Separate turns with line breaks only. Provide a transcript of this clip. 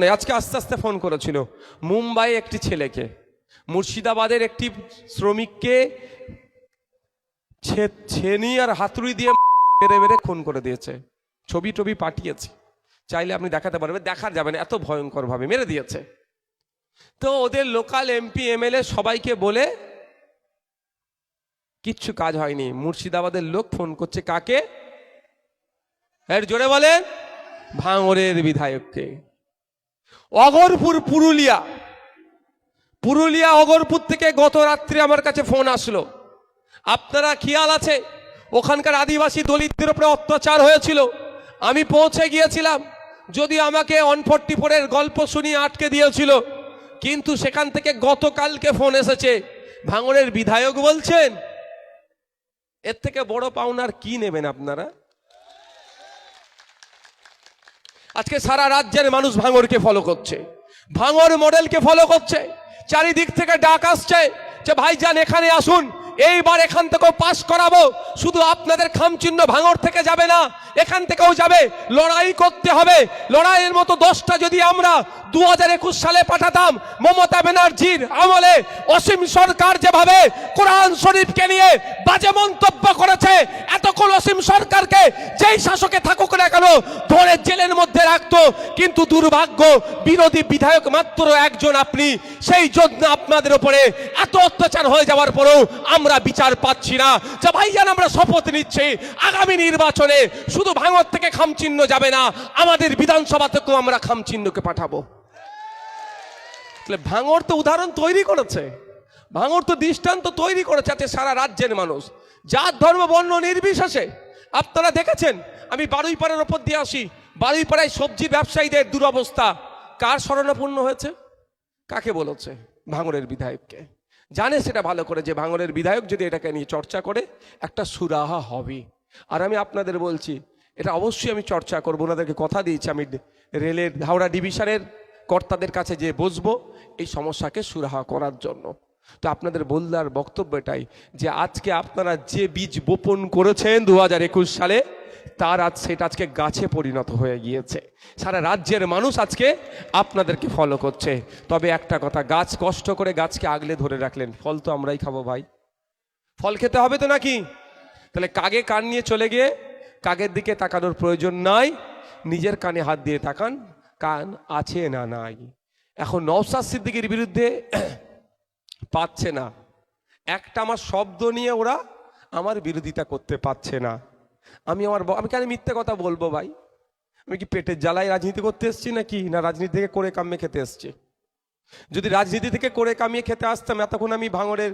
নেই। আজকে আস্তে আস্তে ফোন করেছিল, মুম্বাই একটি ছেলেকে, মুর্শিদাবাদের একটি শ্রমিককে ছেনি আর হাতুড়ি দিয়ে মেরে মেরে খুন করে দিয়েছে। ছবি টবি পাঠিয়েছে। চাইলে আপনি দেখাতে পারবেন, দেখা যাবে না, এত ভয়ঙ্কর ভাবে মেরে দিয়েছে। তো ওদের লোকাল এমপি, এমএলএ সবাইকে বলে, কিচ্ছু কাজ হয়নি, মুর্শিদাবাদের লোক ফোন করছে কাকে? এর জোরে বলেন ভাঙরের বিধায়ককে। অগরপুর পুরুলিয়া। পুরুলিয়া অগরপুর থেকে গত রাত্রে আমার কাছে ফোন আসলো। আপনারা খেয়াল আছে, ওখানকার আদিবাসী দলিতদের উপরে অত্যাচার হয়েছিল। আমি পৌঁছে গিয়েছিলাম, যদি আমাকে অন ফোর্টি ফোরের গল্প শুনিয়ে আটকে দিয়েছিল। কিন্তু সেখান থেকে গতকালকে ফোন এসেছে ভাঙড়ের বিধায়ক বলছেন, এর থেকে বড় পাওনার কি নেবেন আপনারা? আজকে সারা রাজ্যের মানুষ ভাঙরকে ফলো করছে। ভাঙর মডেলকে ফলো করছে। চারিদিক থেকে ডাক আসছে যে, ভাইজান, এখানে আসুন। এইবার এখান থেকেও পাস করাবো। শুধু আপনাদের খামচিহ্ন ভাঙর থেকে যাবে না, এখান থেকেও যাবে। লড়াই করতে হবে। লড়াইয়ের মতো দশটা যদি আমরা দু হাজার একুশ সালে পাঠাতাম, মমতা ব্যানার্জির আমলে অসীম সরকার যেভাবে কোরআন শরীফকে নিয়ে বাজে মন্তব্য করেছে, এতক্ষণ অসীম সরকারকে যেই শাসকে থাকুক না কেন, ধরে জেলের মধ্যে রাখতো কিন্তু দুর্ভাগ্য, বিরোধী বিধায়ক মাত্র একজন আপনি। সেই জন্য আপনাদের উপরে এত অত্যাচার হয়ে যাওয়ার পরেও আমরা বিচার পাচ্ছি না। যে ভাইজান, আমরা শপথ নিচ্ছি, আগামী নির্বাচনে শুধু ভাঙর থেকে খামচিহ্ন যাবে না, আমাদের বিধানসভা থেকেও আমরা খামচিহ্নকে পাঠাবো। তাহলে ভাঙর তো উদাহরণ তৈরি করেছে। ভাঙর তো দৃষ্টান্ত তৈরি করেছে আছে সারা রাজ্যের মানুষ। জাত, ধর্ম, বর্ণ নির্বিশেষে। আপনারা দেখেছেন? আমি বারুইপাড়ার ওপর দিয়ে আসি। বারুইপাড়ায় সবজি ব্যবসায়ীদের দুরবস্থা, কার শরণাপন্ন হয়েছে? কাকে বলেছে? ভাঙরের বিধায়ককে। জানে সেটা ভালো করে যে ভাঙরের বিধায়ক যদি এটাকে নিয়ে চর্চা করে, একটা সুরাহা হবে। আর আমি আপনাদের বলছি, এটা অবশ্যই আমি চর্চা করব, ওনাদেরকে কথা দিয়েছি। আমি রেলের হাওড়া ডিভিশনের কর্তাদের কাছে যে বসবো এই সমস্যাকে সুরাহা করার জন্য। তো আপনাদের বললার বক্তব্য এটাই যে আজকে আপনারা যে বীজ বপন করেছেন দু হাজার একুশ সালে তার আজ সেটা আজকে গাছে পরিণত হয়ে গিয়েছে। সারা রাজ্যের মানুষ আজকে আপনাদেরকে ফলো করছে। তবে একটা কথা, গাছ কষ্ট করে গাছকে আগলে ধরে রাখলেন। ফল তো আমরাই খাব ভাই। ফল খেতে হবে তো নাকি? তাহলে কাগে কান নিয়ে চলে গিয়ে কাগের দিকে তাকানোর প্রয়োজন নাই। নিজের কানে হাত দিয়ে তাকান, কান আছে না নাই। এখন নওসাদ সিদ্দিকির বিরুদ্ধে পাচ্ছে না। একটা আমার শব্দ নিয়ে ওরা আমার বিরোধিতা করতে পারছে না। আমি আমার আমি কেন মিথ্যে কথা বলব ভাই? আমি কি পেটের জ্বালায় রাজনীতি করতে এসছি নাকি? না রাজনীতি থেকে করে কামিয়ে খেতে এসছি? যদি রাজনীতি থেকে করে কামিয়ে খেতে আসতাম, এতক্ষণ আমি ভাঙড়ের